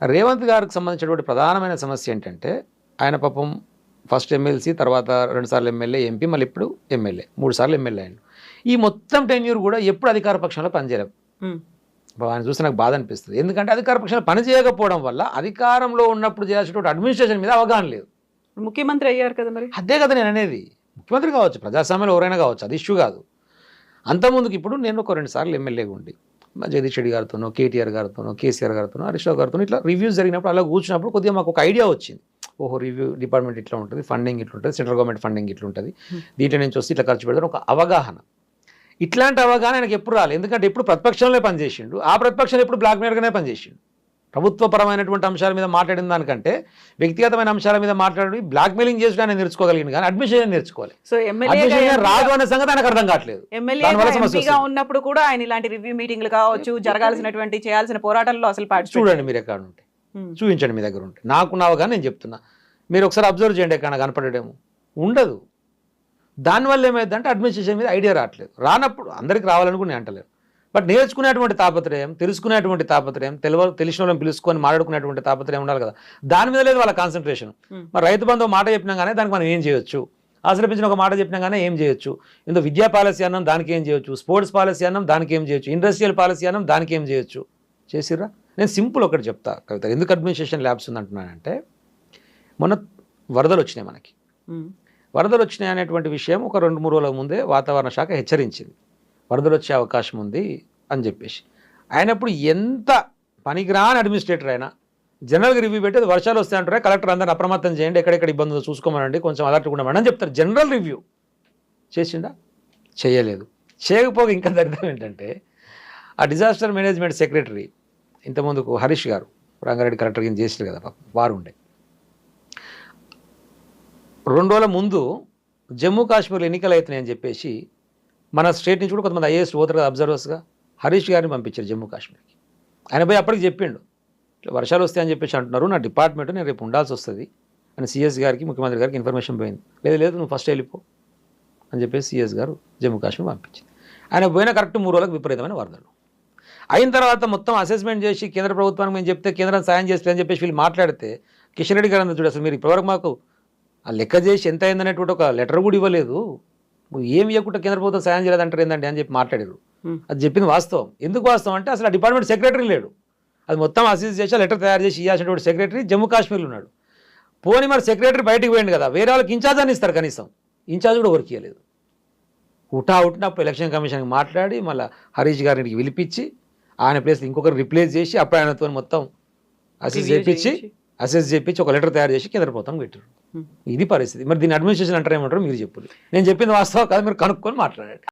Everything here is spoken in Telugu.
రేవంత్ గారికి సంబంధించినటువంటి ప్రధానమైన సమస్య ఏంటంటే ఆయన పాపం ఫస్ట్ ఎమ్మెల్సీ తర్వాత రెండుసార్లు ఎమ్మెల్యే ఎంపీ మళ్ళీ ఇప్పుడు ఎమ్మెల్యే మూడు సార్లు ఎమ్మెల్యే ఆయన. ఈ మొత్తం టెన్యూర్ కూడా ఎప్పుడు అధికార పక్షంలో పనిచేయలేం ఉమ్. ఇప్పుడు ఆయన చూస్తే నాకు బాధ అనిపిస్తుంది. ఎందుకంటే అధికార పక్షంలో పని చేయకపోవడం వల్ల అధికారంలో ఉన్నప్పుడు చేయాల్సినటువంటి అడ్మినిస్ట్రేషన్ మీద అవగాహన లేదు. ముఖ్యమంత్రి అయ్యారు కదా మరి? అదే కదా నేను అనేది. ముఖ్యమంత్రి కావచ్చు ప్రజాస్వామ్యంలో ఎవరైనా కావచ్చు అది ఇష్యూ కాదు. అంతకుముందుకు ఇప్పుడు నేను ఒక రెండు సార్లు ఎమ్మెల్యేగా ఉండి జగదీష్ రెడ్డి గారితోనో కేటీఆర్ గారితోనో కేసీఆర్ గారితోనో హరీష్ రావు గారితో ఇట్లా రివ్యూస్ జరిగినప్పుడు అలా కూర్చున్నప్పుడు కొద్దిగా మాకు ఒక ఐడియా వచ్చింది. ఓహో రివ్యూ డిపార్ట్మెంట్ ఇట్లా ఉంటుంది ఫండింగ్ ఇట్లా ఉంటుంది సెంట్రల్ గవర్నమెంట్ ఫండింగ్ ఇట్లా ఉంటుంది. దీంట్లో నుంచి వస్తే ఇట్లా ఖర్చు పెడతాను ఒక అవగాహన. ఇట్లాంటి అవగాహన ఆయనకు ఎప్పుడు రాలేదు ఎందుకంటే ఎప్పుడు ప్రతిపక్షంలో పనిచేసిండు. ఆ ప్రతిపక్షంలో ఎప్పుడు బ్లాక్ మెయిల్గానే పనిచేసిండు. ప్రభుత్వపరమైనటువంటి అంశాల మీద మాట్లాడిన దానికంటే వ్యక్తిగతమైన అంశాల మీద మాట్లాడి బ్లాక్ మెయిలింగ్ చేసుడు ఆయన నేర్చుకోగలిగింది కానీ అడ్మిషన్ నేర్చుకోవాలి. సో ఎమ్మెల్యే రాదు అనే సంగతి ఆయనకు అర్థం కావట్లేదు. ఎమ్మెల్యేగా. ఉన్నప్పుడు కూడా ఆయన ఇలాంటి రివ్యూ మీటింగ్లు కావచ్చు జరగాల్సినటువంటి చేయాల్సిన పోరాటాల్లో అసలు చూడండి మీరు ఎక్కడ ఉంటే. చూపించండి మీ దగ్గర ఉంటే. నాకు నావుగా నేను చెప్తున్నా. మీరు ఒకసారి అబ్జర్వ్ చేయండి ఎక్కడ కనపడేమో ఉండదు. దానివల్ల ఏమైందంటే అడ్మినిస్ట్రేషన్ మీద ఐడియా రావట్లేదు. రానప్పుడు అందరికి రావాలనుకుని నేను అంటలేదు బట్ నేర్చుకునేటువంటి తాపత్రయం తెలుసుకునేటువంటి తాపత్రయం తెలివ తెలిసిన వాళ్ళని పిలుచుకొని మాట్లాడుకునేటువంటి తాపత్రయం ఉండాలి కదా. దాని మీద లేదు వాళ్ళ కాన్సన్ట్రేషన్. మరి రైతు బంధు మాట చెప్పినా కానీ దానికి మనం ఏం చేయొచ్చు? అసలు పెంచిన ఒక మాట చెప్పినా కానీ ఏం చేయొచ్చు? ఇందులో విద్యా పాలసీ అన్నం దానికి ఏం చేయొచ్చు? స్పోర్ట్స్ పాలసీ అన్నం దానికి ఏం చేయొచ్చు? ఇండస్ట్రియల్ పాలసీ అన్నం దానికి ఏం చేయొచ్చు? చేసిర్రా? నేను సింపుల్ ఒకటి చెప్తా కవిత. ఎందుకు అడ్మినిస్ట్రేషన్ ల్యాబ్స్ ఉందంటున్నానంటే మొన్న వరదలు వచ్చినాయి మనకి. వరదలు వచ్చినాయి అనేటువంటి విషయం ఒక రెండు మూడు రోజుల ముందే వాతావరణ శాఖ హెచ్చరించింది. వరదలు వచ్చే అవకాశం ఉంది అని చెప్పేసి. ఆయనప్పుడు ఎంత పనికిరాని అడ్మినిస్ట్రేటర్ అయినా జనరల్గా రివ్యూ పెట్టేది వర్షాలు వర్షాలు అంటారా కలెక్టర్ అందరిని అప్రమత్తం చేయండి ఎక్కడెక్కడ ఇబ్బందులు చూసుకోమనండి కొంచెం అలర్ట్గా ఉండమని అని చెప్తారు. జనరల్ రివ్యూ చేసిండా? చేయలేదు. చేయకపోగా ఇంకా దరిద్రం ఏంటంటే ఆ డిజాస్టర్ మేనేజ్మెంట్ సెక్రటరీ ఇంతకుముందుకు హరీష్ గారు రంగారెడ్డి కలెక్టర్ కింద చేసారు కదా వారు ఉండే. రెండు రోజుల ముందు జమ్మూ కాశ్మీర్లో ఎన్నికలు అవుతున్నాయని చెప్పేసి మన స్టేట్ నుంచి కూడా కొంతమంది ఐఏఎస్ పోతారు కదా అబ్జర్వర్స్గా హరీష్ గారిని పంపించారు జమ్మూ కాశ్మీర్కి. ఆయన పోయి అప్పటికి చెప్పిండు. వర్షాలు వస్తాయని చెప్పేసి అంటున్నారు. నా డిపార్ట్మెంట్ నేను రేపు ఉండాల్సి వస్తుంది. అని సిఎస్ గారికి ముఖ్యమంత్రి గారికి ఇన్ఫర్మేషన్ పోయింది. లేదు లేదు నువ్వు ఫస్ట్ వెళ్ళిపో. అని చెప్పేసి సిఎస్ గారు జమ్మూ కాశ్మీర్ పంపించింది. ఆయన పోయిన కరెక్ట్ మూడు రోజులకు విపరీతమైన వరదలు. అయిన తర్వాత మొత్తం అసెస్మెంట్ చేసి కేంద్ర ప్రభుత్వానికి మేము చెప్తే కేంద్రం సాయం చేస్తుంది అని చెప్పేసి వీళ్ళు మాట్లాడితే కిషన్ రెడ్డి గారు అన్నారు చూడు అసలు మీరు ఇప్పటివరకు మాకు ఆ లెక్క చేసి ఎంత అయిందనేటువంటి ఒక లెటర్ కూడా ఇవ్వలేదు. నువ్వు ఏం ఇవ్వకుండా కేంద్ర ప్రభుత్వం సాయం చేయలేదంటారు ఏంటండి అని చెప్పి మాట్లాడారు. అది చెప్పింది వాస్తవం. ఎందుకు వాస్తవం అంటే అసలు ఆ డిపార్ట్మెంట్ సెక్రటరీ లేడు. అది మొత్తం అసీజ్ చేసి లెటర్ తయారు చేసి ఇవ్వాల్సినటువంటి సెక్రటరీ జమ్మూ కాశ్మీర్లో ఉన్నాడు. పోనీ మరి సెక్రటరీ బయటికి పోయింది కదా వేరే వాళ్ళకి ఇన్ఛార్జ్ అని ఇస్తారు కనీసం. ఇన్ఛార్జ్ కూడా వర్క్ ఇవ్వలేదు ఉటా ఉట్టినప్పుడు ఎలక్షన్ కమిషన్కి మాట్లాడి మళ్ళీ హరీష్ గారిని పిలిపించి ఆయన ప్లేస్ ఇంకొకరు రిప్లేస్ చేసి అప్పుడు ఆయనతో మొత్తం అసెస్ Review చేపించి చేయించి. అసెస్ చేపించి ఒక లెటర్ తయారు చేసి కేంద్ర ప్రభుత్వం పెట్టారు. ఇది పరిస్థితి. మరి దీని అడ్మినిస్ట్రేషన్ అంటారు ఏమంటారు మీరు చెప్పు నేను చెప్పింది వాస్తవం కాదు మీరు కనుక్కొని మాట్లాడండి.